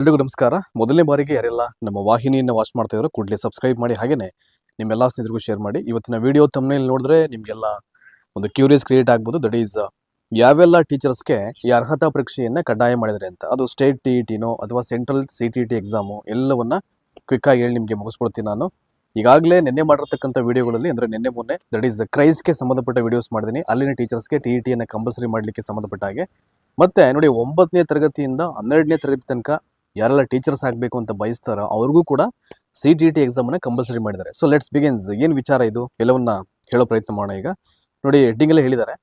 ಎಲ್ರಿಗೂ ನಮಸ್ಕಾರ. ಮೊದಲನೇ ಬಾರಿಗೆ ಯಾರೆಲ್ಲ ನಮ್ಮ ವಾಹಿನಿಯನ್ನು ವಾಚ್ ಮಾಡ್ತಾ ಇದ್ರು ಕೂಡಲೇ ಸಬ್ಸ್ಕ್ರೈಬ್ ಮಾಡಿ ಹಾಗೇನೆ ನಿಮ್ಮೆಲ್ಲ ಸ್ನೇಹಿತರಿಗೂ ಶೇರ್ ಮಾಡಿ. ಇವತ್ತಿನ ವಿಡಿಯೋ ತಮ್ಮನೇಲಿ ನೋಡಿದ್ರೆ ನಿಮಗೆಲ್ಲ ಒಂದು ಕ್ಯೂರಿಯಸ್ ಕ್ರಿಯೇಟ್ ಆಗ್ಬೋದು. ದಟ್ ಈಸ್ ಯಾವೆಲ್ಲ ಟೀಚರ್ಸ್ಗೆ ಈ ಅರ್ಹತಾ ಪರೀಕ್ಷೆಯನ್ನು ಕಡ್ಡಾಯ ಮಾಡಿದರೆ ಅಂತ. ಅದು ಸ್ಟೇಟ್ ಟಿ ಇ ಟಿನೋ ಅಥವಾ central C T T exam ಎಲ್ಲವನ್ನ ಕ್ವಿಕ್ ಆಗಿ ಹೇಳಿ ನಿಮಗೆ ಮುಗಿಸ್ಕೊಡ್ತೀನಿ ನಾನು. ಈಗಾಗಲೇ ನಿನ್ನೆ ಮಾಡಿರ್ತಕ್ಕಂಥ ವಿಡಿಯೋಗಳಲ್ಲಿ ಅಂದರೆ ನಿನ್ನೆ ಮೊನ್ನೆ ದಟ್ ಈಸ್ ಕ್ರೈಸ್ಗೆ ಸಂಬಂಧಪಟ್ಟ ವಿಡಿಯೋಸ್ ಮಾಡಿದ್ದೀನಿ. ಅಲ್ಲಿನ ಟೀಚರ್ಸ್ಗೆ ಟಿ ಇ ಟಿಯನ್ನು ಕಂಪಲ್ಸರಿ ಮಾಡಲಿಕ್ಕೆ ಸಂಬಂಧಪಟ್ಟ ಹಾಗೆ. ಮತ್ತೆ ನೋಡಿ ಒಂಬತ್ತನೇ ತರಗತಿಯಿಂದ ಹನ್ನೆರಡನೇ ತರಗತಿ ತನಕ ಯಾರೆಲ್ಲ ಟೀಚರ್ಸ್ ಆಗಬೇಕು ಅಂತ ಬಯಸ್ತಾರೋ ಅವ್ರಿಗೂ ಕೂಡ ಸಿ ಟಿ ಟಿ ಎಕ್ಸಾಮನ್ನು ಕಂಪಲ್ಸರಿ ಮಾಡಿದ್ದಾರೆ. ಸೊ ಲೆಟ್ಸ್ ಬಿಗಿನ್ಸ್ ಏನು ವಿಚಾರ ಇದು? ಎಲ್ಲವನ್ನ ಹೇಳೋ ಪ್ರಯತ್ನ ಮಾಡೋಣ ಈಗ. ನೋಡಿ ಹೆಡ್ಡಿಂಗಲ್ಲೇ ಹೇಳಿದ್ದಾರೆ.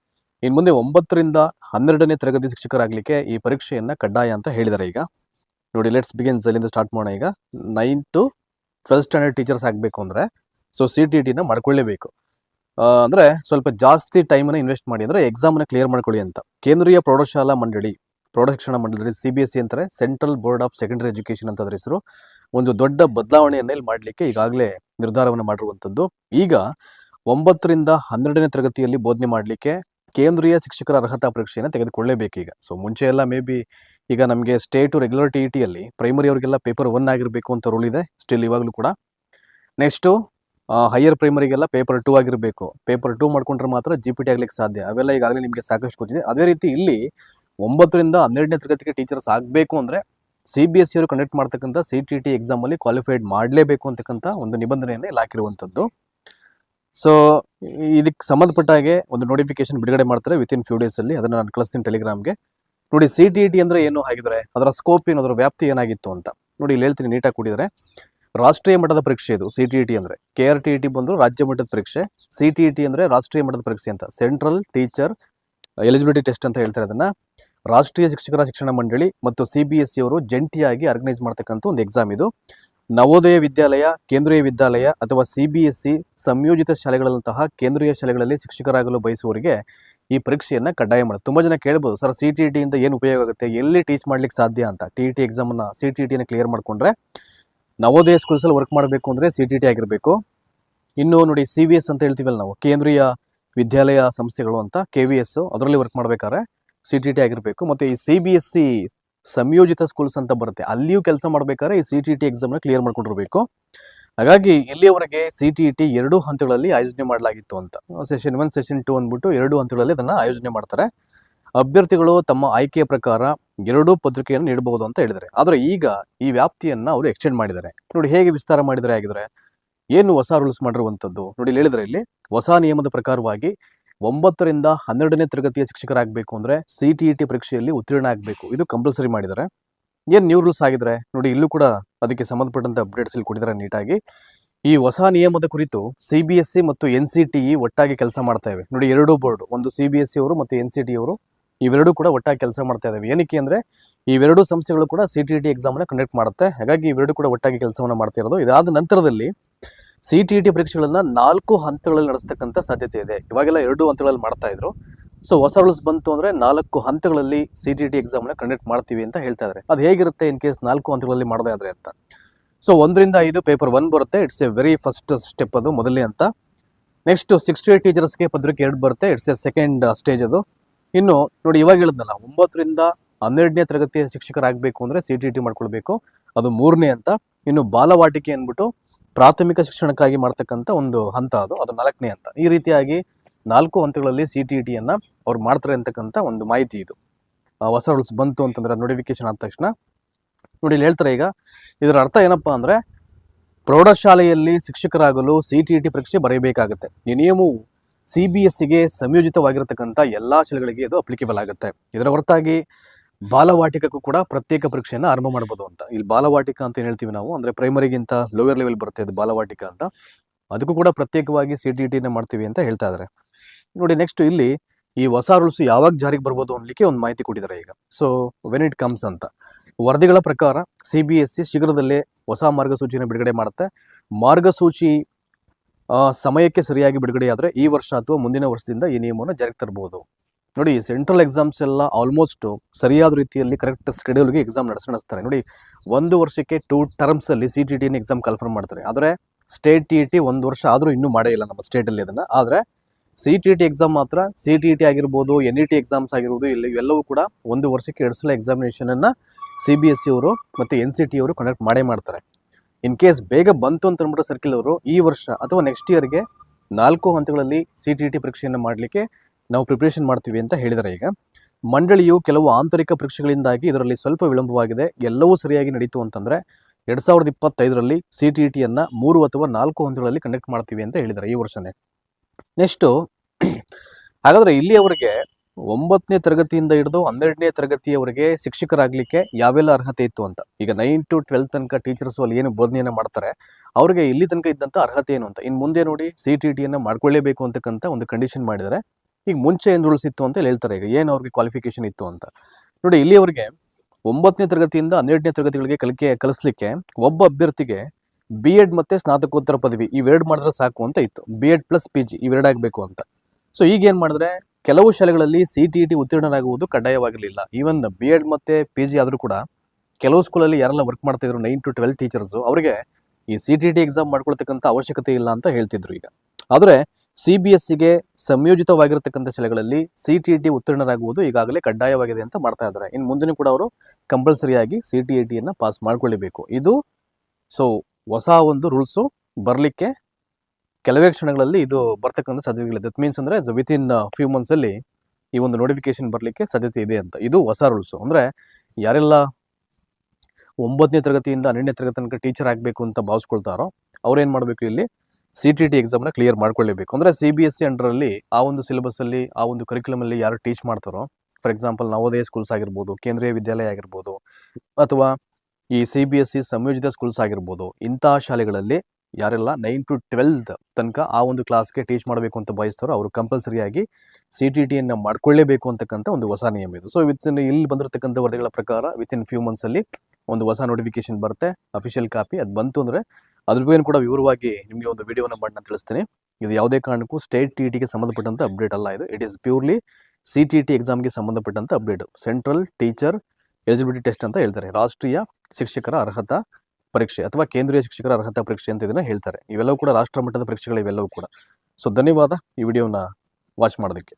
ಇನ್ನು ಮುಂದೆ ಒಂಬತ್ತರಿಂದ ಹನ್ನೆರಡನೇ ತರಗತಿ ಶಿಕ್ಷಕರಾಗಲಿಕ್ಕೆ ಈ ಪರೀಕ್ಷೆಯನ್ನ ಕಡ್ಡಾಯ ಅಂತ ಹೇಳಿದ್ದಾರೆ ಈಗ. ನೋಡಿ ಲೆಟ್ಸ್ ಬಿಗಿನ್ಸ್ ಅಲ್ಲಿಂದ ಸ್ಟಾರ್ಟ್ ಮಾಡೋಣ ಈಗ. Nine to twelfth standard teachers ಆಗಬೇಕು ಅಂದರೆ ಸೊ ಸಿ ಟಿ ಟಿನ ಮಾಡ್ಕೊಳ್ಳೇಬೇಕು. ಅಂದ್ರೆ ಸ್ವಲ್ಪ ಜಾಸ್ತಿ ಟೈಮನ್ನು ಇನ್ವೆಸ್ಟ್ ಮಾಡಿ ಅಂದ್ರೆ ಎಕ್ಸಾಮನ್ನ ಕ್ಲಿಯರ್ ಮಾಡ್ಕೊಳ್ಳಿ ಅಂತ. ಕೇಂದ್ರೀಯ ಪ್ರೌಢಶಾಲಾ ಮಂಡಳಿ ಪ್ರೌಢಶಿಕ್ಷಣ ಮಂಡಳಿ ಸಿ ಬಿ ಎಸ್ ಸಿ ಅಂತಾರೆ central board of secondary education ಅಂತ ಹೆಸರು. ಒಂದು ದೊಡ್ಡ ಬದಲಾವಣೆಯನ್ನೇ ಇಲ್ಲಿ ಮಾಡಲಿಕ್ಕೆ ಈಗಾಗಲೇ ನಿರ್ಧಾರವನ್ನು ಮಾಡಿರುವಂಥದ್ದು ಈಗ ಒಂಬತ್ತರಿಂದ ಹನ್ನೆರಡನೇ ತರಗತಿಯಲ್ಲಿ ಬೋಧನೆ ಮಾಡಲಿಕ್ಕೆ ಕೇಂದ್ರೀಯ ಶಿಕ್ಷಕರ ಅರ್ಹತಾ ಪರೀಕ್ಷೆಯನ್ನು ತೆಗೆದುಕೊಳ್ಳೇಬೇಕು ಈಗ ಸೊ ಮುಂಚೆ ಎಲ್ಲ ಮೇ ಬಿ ಈಗ ನಮಗೆ ಸ್ಟೇಟ್ ರೆಗ್ಯುಲರ್ ಟಿ ಇ ಟಿಯಲ್ಲಿ ಪ್ರೈಮರಿ ಅವರಿಗೆಲ್ಲ ಪೇಪರ್ ಒನ್ ಆಗಿರಬೇಕು ಅಂತ ರೂಲ್ ಇದೆ ಸ್ಟಿಲ್ ಇವಾಗಲೂ ಕೂಡ. ನೆಕ್ಸ್ಟು ಹೈಯರ್ ಪ್ರೈಮರಿಗೆಲ್ಲ ಪೇಪರ್ ಟೂ ಆಗಿರಬೇಕು. ಪೇಪರ್ ಟೂ ಮಾಡ್ಕೊಂಡ್ರೆ ಮಾತ್ರ ಜಿ ಪಿ ಟಿ ಆಗ್ಲಿಕ್ಕೆ ಸಾಧ್ಯ. ಅವೆಲ್ಲ ಈಗಾಗಲೇ ನಿಮಗೆ ಸಾಕಷ್ಟು ಗೊತ್ತಿದೆ. ಅದೇ ರೀತಿ ಇಲ್ಲಿ ಒಂಬತ್ತರಿಂದ ಹನ್ನೆರಡನೇ ತರಗತಿಗೆ ಟೀಚರ್ಸ್ ಆಗಬೇಕು ಅಂದರೆ ಸಿ ಬಿ ಎಸ್ ಇವರು ಕಂಡಕ್ಟ್ ಮಾಡ್ತಕ್ಕಂಥ ಸಿ ಟಿ ಟಿ ಎಕ್ಸಾಮಲ್ಲಿ ಕ್ವಾಲಿಫೈಡ್ ಮಾಡಲೇಬೇಕು ಅಂತಕ್ಕಂಥ ಒಂದು ನಿಬಂಧನೆಯನ್ನು ಇಲ್ಲಿ ಹಾಕಿರುವಂಥದ್ದು. ಸೊ ಇದಕ್ಕೆ ಸಂಬಂಧಪಟ್ಟ ಹಾಗೆ ಒಂದು ನೋಟಿಫಿಕೇಶನ್ ಬಿಡುಗಡೆ ಮಾಡ್ತಾರೆ ವಿತ್ ಇನ್ ಫ್ಯೂ ಡೇಸಲ್ಲಿ ಅದನ್ನು ನಾನು ಕಳಿಸ್ತೀನಿ ಟೆಲಿಗ್ರಾಮ್ಗೆ ನೋಡಿ ಸಿ ಟಿ ಟಿ ಅಂದರೆ ಏನು ಹಾಗಿದ್ರೆ, ಅದರ ಸ್ಕೋಪ್ ಏನು, ಅದರ ವ್ಯಾಪ್ತಿ ಏನಾಗಿತ್ತು ಅಂತ. ನೋಡಿ, ಇಲ್ಲಿ ಹೇಳ್ತೀನಿ ನೀಟಾಗಿ ಕೊಟ್ಟಿದ್ದಾರೆ ರಾಷ್ಟ್ರೀಯ ಮಟ್ಟದ ಪರೀಕ್ಷೆ ಇದು ಸಿ ಟಿ ಟಿ ಅಂದರೆ. ಕೆ ಆರ್ ಟಿ ಟಿ ಬಂದು ರಾಜ್ಯ ಮಟ್ಟದ ಪರೀಕ್ಷೆ. ಸಿ ಟಿ ಟಿ ಅಂದರೆ ರಾಷ್ಟ್ರೀಯ ಮಟ್ಟದ ಪರೀಕ್ಷೆ ಅಂತ. ಸೆಂಟ್ರಲ್ ಟೀಚರ್ ಎಲಿಜಿಬಿಲಿಟಿ ಟೆಸ್ಟ್ ಅಂತ ಹೇಳ್ತಾರೆ ಅದನ್ನ. ರಾಷ್ಟ್ರೀಯ ಶಿಕ್ಷಕರ ಶಿಕ್ಷಣ ಮಂಡಳಿ ಮತ್ತು ಸಿ ಬಿ ಎಸ್ ಇವರು ಜಂಟಿಯಾಗಿ ಆರ್ಗನೈಸ್ ಮಾಡ್ತಕ್ಕಂಥ ಒಂದು ಎಕ್ಸಾಮ್ ಇದು. ನವೋದಯ ವಿದ್ಯಾಲಯ, ಕೇಂದ್ರೀಯ ವಿದ್ಯಾಲಯ ಅಥವಾ ಸಿ ಬಿ ಎಸ್ ಸಿ ಸಂಯೋಜಿತ ಶಾಲೆಗಳಂತಹ ಕೇಂದ್ರೀಯ ಶಾಲೆಗಳಲ್ಲಿ ಶಿಕ್ಷಕರಾಗಲು ಬಯಸುವವರಿಗೆ ಈ ಪರೀಕ್ಷೆಯನ್ನ ಕಡ್ಡಾಯ ಮಾಡಿ, ತುಂಬಾ ಜನ ಕೇಳ್ಬೋದು, ಸರ್ ಸಿ ಟಿ ಟಿಯಿಂದ ಏನು ಉಪಯೋಗ ಆಗುತ್ತೆ, ಎಲ್ಲಿ ಟೀಚ್ ಮಾಡ್ಲಿಕ್ಕೆ ಸಾಧ್ಯ ಅಂತ? ಟಿ ಟಿ ಎಕ್ಸಾಮನ್ನು ಸಿ ಟಿ ಟಿನ ಕ್ಲಿಯರ್ ಮಾಡ್ಕೊಂಡ್ರೆ ನವೋದಯ ಸ್ಕೂಲ್ಸಲ್ಲಿ ವರ್ಕ್ ಮಾಡಬೇಕು ಅಂದರೆ ಸಿ ಟಿ ಟಿ ಆಗಿರಬೇಕು. ಇನ್ನು ನೋಡಿ ಸಿ ವಿ ಎಸ್ ಅಂತ ಹೇಳ್ತೀವಲ್ಲ ನಾವು, ಕೇಂದ್ರೀಯ ವಿದ್ಯಾಲಯ ಸಂಸ್ಥೆಗಳು ಅಂತ ಕೆ ವಿ ಎಸ್ ಅದರಲ್ಲಿ ವರ್ಕ್ ಮಾಡ್ಬೇಕಾದ್ರೆ ಸಿ ಟಿ ಟಿ ಆಗಿರಬೇಕು, ಮತ್ತು ಈ ಸಿ ಬಿ ಎಸ್ ಸಂಯೋಜಿತ ಸ್ಕೂಲ್ಸ್ ಅಂತ ಬರುತ್ತೆ. ಅಲ್ಲಿಯೂ ಕೆಲಸ ಮಾಡಬೇಕಾದ್ರೆ ಈ ಸಿ ಟಿ ಟಿ ಎಕ್ಸಾಮ್ನ ಕ್ಲಿಯರ್ ಮಾಡ್ಕೊಂಡಿರಬೇಕು. ಹಾಗಾಗಿ ಇಲ್ಲಿಯವರೆಗೆ ಸಿ ಟಿ ಟಿ ಎರಡೂ ಹಂತಗಳಲ್ಲಿ ಆಯೋಜನೆ ಮಾಡಲಾಗಿತ್ತು ಅಂತ. ಸೆಷನ್ ಒನ್ ಸೆಷನ್ ಟು ಅಂದ್ಬಿಟ್ಟು ಎರಡು ಹಂತಗಳಲ್ಲಿ ಅದನ್ನು ಆಯೋಜನೆ ಮಾಡ್ತಾರೆ. ಅಭ್ಯರ್ಥಿಗಳು ತಮ್ಮ ಆಯ್ಕೆಯ ಪ್ರಕಾರ ಎರಡೂ ಪತ್ರಿಕೆಯನ್ನು ನೀಡಬಹುದು ಅಂತ ಹೇಳಿದ್ದಾರೆ. ಆದರೆ ಈಗ ಈ ವ್ಯಾಪ್ತಿಯನ್ನ ಅವರು ಎಕ್ಸ್ಟೆಂಡ್ ಮಾಡಿದ್ದಾರೆ. ನೋಡಿ ಹೇಗೆ ವಿಸ್ತಾರ ಮಾಡಿದರೆ ಆಗಿದ್ರೆ, ಏನು ಹೊಸ ರೂಲ್ಸ್ ಮಾಡಿರುವಂಥದ್ದು ನೋಡಿ ಹೇಳಿದ್ರೆ ಇಲ್ಲಿ, ಹೊಸ ನಿಯಮದ ಪ್ರಕಾರವಾಗಿ ಒಂಬತ್ತರಿಂದ ಹನ್ನೆರಡನೇ ತರಗತಿಯ ಶಿಕ್ಷಕರಾಗಬೇಕು ಅಂದ್ರೆ ಸಿ ಟಿ ಇ ಟಿ ಪರೀಕ್ಷೆಯಲ್ಲಿ ಉತ್ತೀರ್ಣ ಆಗಬೇಕು. ಇದು ಕಂಪಲ್ಸರಿ ಮಾಡಿದ್ದಾರೆ. ಏನು ನ್ಯೂ ರೂಲ್ಸ್ ಆಗಿದ್ರೆ? ನೋಡಿ, ಇಲ್ಲೂ ಕೂಡ ಅದಕ್ಕೆ ಸಂಬಂಧಪಟ್ಟಂತ ಅಪ್ಡೇಟ್ಸ್ ಇಲ್ಲಿ ಕೊಟ್ಟಿದ್ದಾರೆ ನೀಟಾಗಿ. ಈ ಹೊಸ ನಿಯಮದ ಕುರಿತು ಸಿ ಬಿ ಎಸ್ ಸಿ ಮತ್ತು ಎನ್ ಸಿ ಟಿ ಇ ಒಟ್ಟಾಗಿ ಕೆಲಸ ಮಾಡ್ತಾ ಇವೆ. ನೋಡಿ, ಎರಡೂ ಬೋರ್ಡ್ ಒಂದು ಸಿ ಬಿ ಎಸ್ ಸಿ ಅವರು ಮತ್ತು ಎನ್ ಸಿ ಟಿ ಅವರು, ಇವೆರಡೂ ಕೂಡ ಒಟ್ಟಾಗಿ ಕೆಲಸ ಮಾಡ್ತಾ ಇದ್ದಾವೆ ಏನಕ್ಕೆ ಅಂದ್ರೆ, ಇವೆರಡು ಸಂಸ್ಥೆಗಳು ಕೂಡ C T T exam conduct ಮಾಡುತ್ತೆ. ಹಾಗಾಗಿ ಇವೆರಡು ಕೂಡ ಒಟ್ಟಾಗಿ ಕೆಲಸವನ್ನು ಮಾಡ್ತಾ ಇರೋದು. ಇದಾದ ನಂತರದಲ್ಲಿ ಸಿ ಟಿ ಟಿ ಪರೀಕ್ಷೆಗಳನ್ನ ನಾಲ್ಕು ಹಂತಗಳಲ್ಲಿ ನಡೆಸ್ತಕ್ಕಂಥ ಸಾಧ್ಯತೆ ಇದೆ. ಇವಾಗೆಲ್ಲ ಎರಡು ಹಂತಗಳಲ್ಲಿ ಮಾಡ್ತಾ ಇದ್ರು. ಸೊ ಹೊಸ ರೂಲ್ಸ್ ಬಂತು ಅಂದ್ರೆ ನಾಲ್ಕು ಹಂತಗಳಲ್ಲಿ ಸಿ ಟಿ ಟಿ ಎಕ್ಸಾಮ್ನ ಕಂಡಕ್ಟ್ ಮಾಡ್ತೀವಿ ಅಂತ ಹೇಳ್ತಾ ಇದ್ದಾರೆ ಅದು ಹೇಗಿರುತ್ತೆ ಇನ್ ಕೇಸ್ ನಾಲ್ಕು ಹಂತಗಳಲ್ಲಿ ಮಾಡೋದಾದ್ರೆ ಅಂತ. ಸೊ ಒಂದರಿಂದ ಐದು ಪೇಪರ್ ಒನ್ ಬರುತ್ತೆ. It's a very first step ಅದು, ಮೊದಲನೇ ಅಂತ. ನೆಕ್ಸ್ಟ್ ಸಿಕ್ಸ್ ಟು ಏಟ್ ಟೀಚರ್ಸ್ಗೆ ಪದ್ರಿಕೆ ಎರಡು ಬರುತ್ತೆ. ಇಟ್ಸ್ ಎ ಸೆಕೆಂಡ್ ಸ್ಟೇಜ್ ಅದು. ಇನ್ನು ನೋಡಿ ಇವಾಗ ಹೇಳಿದ್ನಲ್ಲ, ಒಂಬತ್ತರಿಂದ ಹನ್ನೆರಡನೇ ತರಗತಿಯ ಶಿಕ್ಷಕರಾಗಬೇಕು ಅಂದ್ರೆ ಸಿ ಟಿ ಟಿ ಮಾಡ್ಕೊಳ್ಬೇಕು. ಅದು ಮೂರನೇ ಅಂತ. ಇನ್ನು ಬಾಲವಾಟಿಕೆ ಅಂದ್ಬಿಟ್ಟು ಪ್ರಾಥಮಿಕ ಶಿಕ್ಷಣಕ್ಕಾಗಿ ಮಾಡ್ತಕ್ಕಂಥ ಒಂದು ಹಂತ ಅದು ಅದು ನಾಲ್ಕನೇ ಹಂತ. ಈ ರೀತಿಯಾಗಿ ನಾಲ್ಕು ಹಂತಗಳಲ್ಲಿ ಸಿ ಟಿ ಟಿಯನ್ನು ಅವ್ರು ಮಾಡ್ತಾರೆ ಅಂತಕ್ಕಂಥ ಒಂದು ಮಾಹಿತಿ ಇದು. ಹೊಸ ರೂಲ್ಸ್ ಬಂತು ಅಂತಂದ್ರೆ ನೋಟಿಫಿಕೇಶನ್ ಆದ ತಕ್ಷಣ. ನೋಡಿ, ಇಲ್ಲಿ ಹೇಳ್ತಾರೆ ಈಗ, ಇದರ ಅರ್ಥ ಏನಪ್ಪಾ ಅಂದ್ರೆ, ಪ್ರೌಢಶಾಲೆಯಲ್ಲಿ ಶಿಕ್ಷಕರಾಗಲು ಸಿ ಟಿ ಟಿ ಪರೀಕ್ಷೆ ಬರೆಯಬೇಕಾಗುತ್ತೆ ಈ ನಿಯಮವು ಸಿ ಬಿ ಎಸ್ ಸಿಗೆ ಸಂಯೋಜಿತವಾಗಿರತಕ್ಕಂಥ ಎಲ್ಲಾ ಶಾಲೆಗಳಿಗೆ ಇದು ಅಪ್ಲಿಕೇಬಲ್ ಆಗುತ್ತೆ. ಇದರ ಹೊರತಾಗಿ ಬಾಲವಾಟಿಕಕ್ಕೂ ಕೂಡ ಪ್ರತ್ಯೇಕ ಪರೀಕ್ಷೆಯನ್ನು ಆರಂಭ ಮಾಡ್ಬೋದು ಅಂತ. ಇಲ್ಲಿ ಬಾಲವಾಟಿಕ ಅಂತ ಏನು ಹೇಳ್ತೀವಿ ನಾವು? ಅಂದ್ರೆ ಪ್ರೈಮರಿಗಿಂತ ಲೋಯರ್ ಲೆವೆಲ್ ಬರುತ್ತೆ ಇದು ಬಾಲವಾಟಿಕ ಅಂತ. ಅದಕ್ಕೂ ಕೂಡ ಪ್ರತ್ಯೇಕವಾಗಿ ಸಿ ಟಿ ಟಿನ ಮಾಡ್ತೀವಿ ಅಂತ ಹೇಳ್ತಾ ಇದ್ದಾರೆ ನೋಡಿ ನೆಕ್ಸ್ಟ್ ಇಲ್ಲಿ ಈ ಹೊಸ ರೂಲ್ಸ್ ಯಾವಾಗ ಜಾರಿಗೆ ಬರ್ಬೋದು ಅನ್ಲಿಕ್ಕೆ ಒಂದು ಮಾಹಿತಿ ಕೊಟ್ಟಿದ್ದಾರೆ ಈಗ. ಸೊ ವೆನ್ ಇಟ್ ಕಮ್ಸ್ ಅಂತ. ವರದಿಗಳ ಪ್ರಕಾರ ಸಿ ಬಿ ಎಸ್ ಸಿ ಶೀಘ್ರದಲ್ಲೇ ಹೊಸ ಮಾರ್ಗಸೂಚಿಯನ್ನು ಬಿಡುಗಡೆ ಮಾಡುತ್ತೆ. ಮಾರ್ಗಸೂಚಿ ಸಮಯಕ್ಕೆ ಸರಿಯಾಗಿ ಬಿಡುಗಡೆಯಾದರೆ ಈ ವರ್ಷ ಅಥವಾ ಮುಂದಿನ ವರ್ಷದಿಂದ ಈ ನಿಯಮವನ್ನು ಜಾರಿಗೆ ತರಬಹುದು ನೋಡಿ ಸೆಂಟ್ರಲ್ ಎಕ್ಸಾಮ್ಸ್ ಎಲ್ಲ ಆಲ್ಮೋಸ್ಟ್ ಸರಿಯಾದ ರೀತಿಯಲ್ಲಿ ಕರೆಕ್ಟ್ ಸ್ಕೆಡ್ಯೂಲ್ಗೆ ಎಕ್ಸಾಮ್ ನಡೆಸಿ ನಡೆಸ್ತಾರೆ ನೋಡಿ, ಒಂದು ವರ್ಷಕ್ಕೆ ಟೂ ಟರ್ಮ್ಸ್ ಅಲ್ಲಿ ಸಿ ಟಿ ಟಿನ ಎಕ್ಸಾಮ್ ಕನ್ಫರ್ಮ್ ಮಾಡ್ತಾರೆ. ಆದರೆ ಸ್ಟೇಟ್ ಟಿ ಟಿ ಒಂದು ವರ್ಷ ಆದರೂ ಇನ್ನೂ ಮಾಡೇ ಇಲ್ಲ ನಮ್ಮ ಸ್ಟೇಟಲ್ಲಿ ಅದನ್ನು. ಆದರೆ ಸಿ ಟಿ ಟಿ ಎಕ್ಸಾಮ್ ಮಾತ್ರ ಸಿ ಟಿ ಟಿ ಆಗಿರ್ಬೋದು ಎನ್ ಇ ಟಿ ಎಕ್ಸಾಮ್ಸ್ ಆಗಿರ್ಬೋದು, ಇಲ್ಲಿ ಇವೆಲ್ಲವೂ ಕೂಡ ಒಂದು ವರ್ಷಕ್ಕೆ ಎರಡು ಸಲ ಎಕ್ಸಾಮಿನೇಷನನ್ನು ಸಿ ಬಿ ಎಸ್ ಸಿ ಅವರು ಮತ್ತು ಎನ್ ಸಿ ಟಿ ಅವರು ಕಂಡಕ್ಟ್ ಮಾಡೇ ಮಾಡ್ತಾರೆ. ಇನ್ ಕೇಸ್ ಬೇಗ ಬಂತು ಅಂತ ಅಂದ್ಬಿಟ್ಟು ಸರ್ಕಲ್ ಅವರು ಈ ವರ್ಷ ಅಥವಾ ನೆಕ್ಸ್ಟ್ ಇಯರ್ಗೆ ನಾಲ್ಕು ಹಂತಗಳಲ್ಲಿ ಸಿ ಟಿ ಟಿ ಪರೀಕ್ಷೆಯನ್ನು ಮಾಡಲಿಕ್ಕೆ ನಾವು ಪ್ರಿಪ್ರೇಷನ್ ಮಾಡ್ತೀವಿ ಅಂತ ಹೇಳಿದ್ದಾರೆ ಈಗ. ಮಂಡಳಿಯು ಕೆಲವು ಆಂತರಿಕ ಪರೀಕ್ಷೆಗಳಿಂದಾಗಿ ಇದರಲ್ಲಿ ಸ್ವಲ್ಪ ವಿಳಂಬವಾಗಿದೆ. ಎಲ್ಲವೂ ಸರಿಯಾಗಿ ನಡೀತು ಅಂತಂದ್ರೆ ಎರಡು ಸಾವಿರದ ಇಪ್ಪತ್ತೈದರಲ್ಲಿ ಸಿ ಟಿ ಟಿಯನ್ನು ಮೂರು ಅಥವಾ ನಾಲ್ಕು ಹಂತಗಳಲ್ಲಿ ಕಂಡಕ್ಟ್ ಮಾಡ್ತೀವಿ ಅಂತ ಹೇಳಿದರೆ ಈ ವರ್ಷನೇ. ನೆಕ್ಸ್ಟು ಹಾಗಾದ್ರೆ ಇಲ್ಲಿಯವರೆಗೆ ಒಂಬತ್ತನೇ ತರಗತಿಯಿಂದ ಹಿಡಿದು ಹನ್ನೆರಡನೇ ತರಗತಿಯವರೆಗೆ ಶಿಕ್ಷಕರಾಗಲಿಕ್ಕೆ ಯಾವೆಲ್ಲ ಅರ್ಹತೆ ಇತ್ತು ಅಂತ? ಈಗ ನೈನ್ ಟು ಟ್ವೆಲ್ತ್ ತನಕ ಟೀಚರ್ಸ್ ಅಲ್ಲಿ ಏನು ಬೋಧನೆಯನ್ನು ಮಾಡ್ತಾರೆ, ಅವರಿಗೆ ಇಲ್ಲಿ ತನಕ ಇದ್ದಂಥ ಅರ್ಹತೆ ಏನು ಅಂತ? ಇನ್ನು ಮುಂದೆ ನೋಡಿ ಸಿ ಟಿ ಟಿಯನ್ನು ಮಾಡ್ಕೊಳ್ಳೇಬೇಕು ಅಂತಕ್ಕಂಥ ಒಂದು ಕಂಡೀಷನ್ ಮಾಡಿದ್ದಾರೆ. ಈಗ ಮುಂಚೆ ಏನು ರೂಲ್ಸ್ ಇತ್ತು ಅಂತ ಹೇಳಿ ಹೇಳ್ತಾರೆ. ಈಗ ಏನು ಅವ್ರಿಗೆ ಕ್ವಾಲಿಫಿಕೇಶನ್ ಇತ್ತು ಅಂತ. ನೋಡಿ, ಇಲ್ಲಿಯವರೆಗೆ ಒಂಬತ್ತನೇ ತರಗತಿಯಿಂದ ಹನ್ನೆರಡನೇ ತರಗತಿಗಳಿಗೆ ಕಲಿಕೆ, ಕಲಿಸ್ಲಿಕ್ಕೆ ಒಬ್ಬ ಅಭ್ಯರ್ಥಿಗೆ ಬಿ ಎಡ್ ಮತ್ತೆ ಸ್ನಾತಕೋತ್ತರ ಪದವಿ ಇವೆರಡು ಮಾಡಿದ್ರೆ ಸಾಕು ಅಂತ ಇತ್ತು. B Ed plus P G ಇವೆರಡಾಗಬೇಕು ಅಂತ. ಸೊ ಈಗ ಏನು ಮಾಡಿದ್ರೆ ಕೆಲವು ಶಾಲೆಗಳಲ್ಲಿ ಸಿ ಟಿ ಟಿ ಉತ್ತೀರ್ಣರಾಗುವುದು ಕಡ್ಡಾಯವಾಗಿರಲಿಲ್ಲ. ಈವನ್ ಬಿ ಎಡ್ ಮತ್ತೆ ಪಿ ಜಿ ಆದರೂ ಕೂಡ ಕೆಲವು ಸ್ಕೂಲಲ್ಲಿ ಯಾರೆಲ್ಲ ವರ್ಕ್ ಮಾಡ್ತಾ ಇದ್ರು ನೈನ್ ಟು ಟ್ವೆಲ್ ಟೀಚರ್ಸು ಅವರಿಗೆ ಈ ಸಿ ಟಿ ಟಿ ಎಕ್ಸಾಮ್ ಮಾಡ್ಕೊಳ್ತಕ್ಕಂಥ ಅವಶ್ಯಕತೆ ಇಲ್ಲ ಅಂತ ಹೇಳ್ತಿದ್ರು ಈಗ. ಆದರೆ ಸಿ ಬಿ ಎಸ್ ಸಿಗೆ ಸಂಯೋಜಿತವಾಗಿರತಕ್ಕಂಥ ಶಾಲೆಗಳಲ್ಲಿ ಸಿ ಟಿ ಟಿ ಉತ್ತೀರ್ಣರಾಗುವುದು ಈಗಾಗಲೇ ಕಡ್ಡಾಯವಾಗಿದೆ ಅಂತ ಮಾಡ್ತಾ ಇದ್ದಾರೆ. ಇನ್ನು ಮುಂದಿನ ಕೂಡ ಅವರು ಕಂಪಲ್ಸರಿಯಾಗಿ ಸಿ ಟಿ ಇ ಟಿಯನ್ನು ಪಾಸ್ ಮಾಡಿಕೊಳ್ಳಬೇಕು. ಇದು, ಸೊ, ಹೊಸ ಒಂದು ರೂಲ್ಸು. ಬರಲಿಕ್ಕೆ ಕೆಲವೇ ಕ್ಷಣಗಳಲ್ಲಿ ಇದು ಬರ್ತಕ್ಕಂಥ ಸಾಧ್ಯತೆಗಳಿದೆ. ದಟ್ ಮೀನ್ಸ್ ಅಂದರೆ ವಿತ್ ಇನ್ ಫ್ಯೂ ಮಂತ್ಸಲ್ಲಿ ಈ ಒಂದು ನೋಟಿಫಿಕೇಶನ್ ಬರಲಿಕ್ಕೆ ಸಾಧ್ಯತೆ ಇದೆ ಅಂತ. ಇದು ಹೊಸ ರೂಲ್ಸು. ಅಂದರೆ, ಯಾರೆಲ್ಲ ಒಂಬತ್ತನೇ ತರಗತಿಯಿಂದ ಹನ್ನೆರಡನೇ ತರಗತಿ ತನಕ ಟೀಚರ್ ಆಗಬೇಕು ಅಂತ ಭಾವಿಸ್ಕೊಳ್ತಾರೋ, ಅವ್ರೇನು ಮಾಡಬೇಕು ಇಲ್ಲಿ? ಸಿ ಟಿ ಟಿ ಎಕ್ಸಾಮ್ನ ಕ್ಲಿಯರ್ ಮಾಡ್ಕೊಳ್ಳೇಬೇಕು. ಅಂದರೆ ಸಿ ಬಿ ಎಸ್ ಸಿ ಅಂಡರಲ್ಲಿ ಆ ಒಂದು ಸಿಲೆಬಸ್ಸಲ್ಲಿ ಆ ಒಂದು ಕರಿಕ್ಯುಲಮಲ್ಲಿ ಯಾರು ಟೀಚ್ ಮಾಡ್ತಾರೋ ಫಾರ್ ಎಕ್ಸಾಂಪಲ್ ನವೋದಯ ಸ್ಕೂಲ್ಸ್ ಆಗಿರ್ಬೋದು, ಕೇಂದ್ರೀಯ ವಿದ್ಯಾಲಯ ಆಗಿರ್ಬೋದು, ಅಥವಾ ಈ ಸಿ ಬಿ ಎಸ್ ಸಿ ಸಂಯೋಜಿತ ಸ್ಕೂಲ್ಸ್ ಆಗಿರ್ಬೋದು, ಇಂತಹ ಶಾಲೆಗಳಲ್ಲಿ ಯಾರೆಲ್ಲ ನೈನ್ ಟು ಟ್ವೆಲ್ತ್ ತನಕ ಆ ಒಂದು ಕ್ಲಾಸ್ಗೆ ಟೀಚ್ ಮಾಡಬೇಕು ಅಂತ ಬಯಸ್ತಾರೋ ಅವರು ಕಂಪಲ್ಸರಿಯಾಗಿ ಸಿ ಟಿ ಟಿಯನ್ನು ಮಾಡ್ಕೊಳ್ಳೇಬೇಕು ಅಂತಕ್ಕಂಥ ಒಂದು ಹೊಸ ನಿಯಮ ಇದು. ಸೊ ವಿತ್ ಇಲ್ಲಿ ಬಂದಿರತಕ್ಕಂಥ ವರದಿಗಳ ಪ್ರಕಾರ ವಿತ್ ಇನ್ ಫ್ಯೂ ಮಂತ್ಸಲ್ಲಿ ಒಂದು ಹೊಸ ನೋಟಿಫಿಕೇಶನ್ ಬರುತ್ತೆ ಅಫಿಷಿಯಲ್ ಕಾಪಿ ಅದು ಬಂತು ಅಂದರೆ ಅದ್ರ ಬಗ್ಗೆ ಕೂಡ ವಿವರವಾಗಿ ನಿಮಗೆ ಒಂದು ವಿಡಿಯೋನ ಮಾಡಿ ನಾನು ತಿಳಿಸ್ತೀನಿ. ಇದು ಯಾವುದೇ ಕಾರಣಕ್ಕೂ ಸ್ಟೇಟ್ ಟಿ ಟಿಗೆ ಸಂಬಂಧಪಟ್ಟಂಥ ಅಪ್ಡೇಟ್ ಅಲ್ಲ ಇದು. It is purely C T T ಎಕ್ಸಾಮ್ಗೆ ಸಂಬಂಧಪಟ್ಟಂಥ update central teacher eligibility test ಅಂತ ಹೇಳ್ತಾರೆ. ರಾಷ್ಟ್ರೀಯ ಶಿಕ್ಷಕರ ಅರ್ಹತಾ ಪರೀಕ್ಷೆ ಅಥವಾ ಕೇಂದ್ರೀಯ ಶಿಕ್ಷಕರ ಅರ್ಹತಾ ಪರೀಕ್ಷೆ ಅಂತ ಇದನ್ನ ಹೇಳ್ತಾರೆ. ಇವೆಲ್ಲವೂ ಕೂಡ ರಾಷ್ಟ್ರ ಮಟ್ಟದ ಪರೀಕ್ಷೆಗಳು ಇವೆಲ್ಲವೂ ಕೂಡ. ಸೊ ಧನ್ಯವಾದ ಈ ವಿಡಿಯೋನ ವಾಚ್ ಮಾಡೋದಕ್ಕೆ.